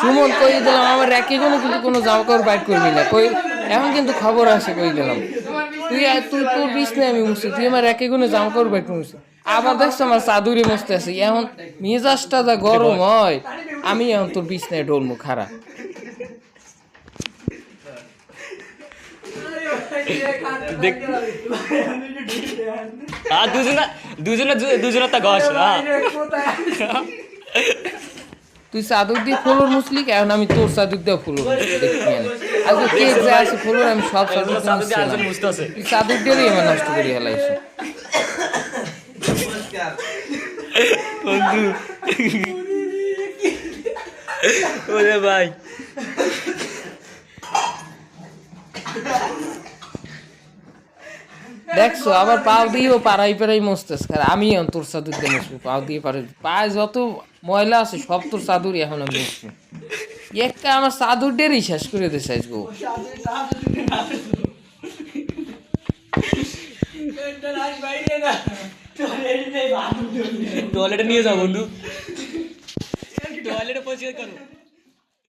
সুমন কই দিলাম আমার র্যাকে কোনো কিন্তু কোনো জামা কাপড় বাইট করবি না। কই এখন কিন্তু খবর আছে কই দিলাম। তুই আর তুই তোর বিষ নেই আমি মুছি তুই আমার র্যাকে কোনো জামা কাপড় বাইট করবি আবার দেখছ আমার চাদুরি মস্তে আছে এখন মেজাজটা যা গরম হয় আমি এখন তোর বিষ নেই ডলমু খারাপ দুজনা দুজনে দুজনে তা গছ হ্যাঁ। তুই চাদর দিয়ে ফুলোর মুসলি এখন আমি তোর চাদর দিয়ে ফুলোর আমি। আজকে কেক যা আছে ফুলোর আমি সব চাদর দিয়ে চাদর দিয়ে মুছতে তুই চাদর দিয়ে আমার নষ্ট করি হেলাইছো বন্ধু। ওরে ভাই। দেখছ, আবার পাও দিয়েও পাড়াই পাড়াই মস্তেস আমি এখন তোর চাদর দিয়ে মুছবো পাও দিয়ে পাড়াই পায়ে যত ময়লা আছে, সব তোর চাদরই এখন আমি মুছবো একটা আমার ডেরই শেষ করে দিছে গো টয়লেটে নিয়ে যাও বন্ধু। টয়লেটে করো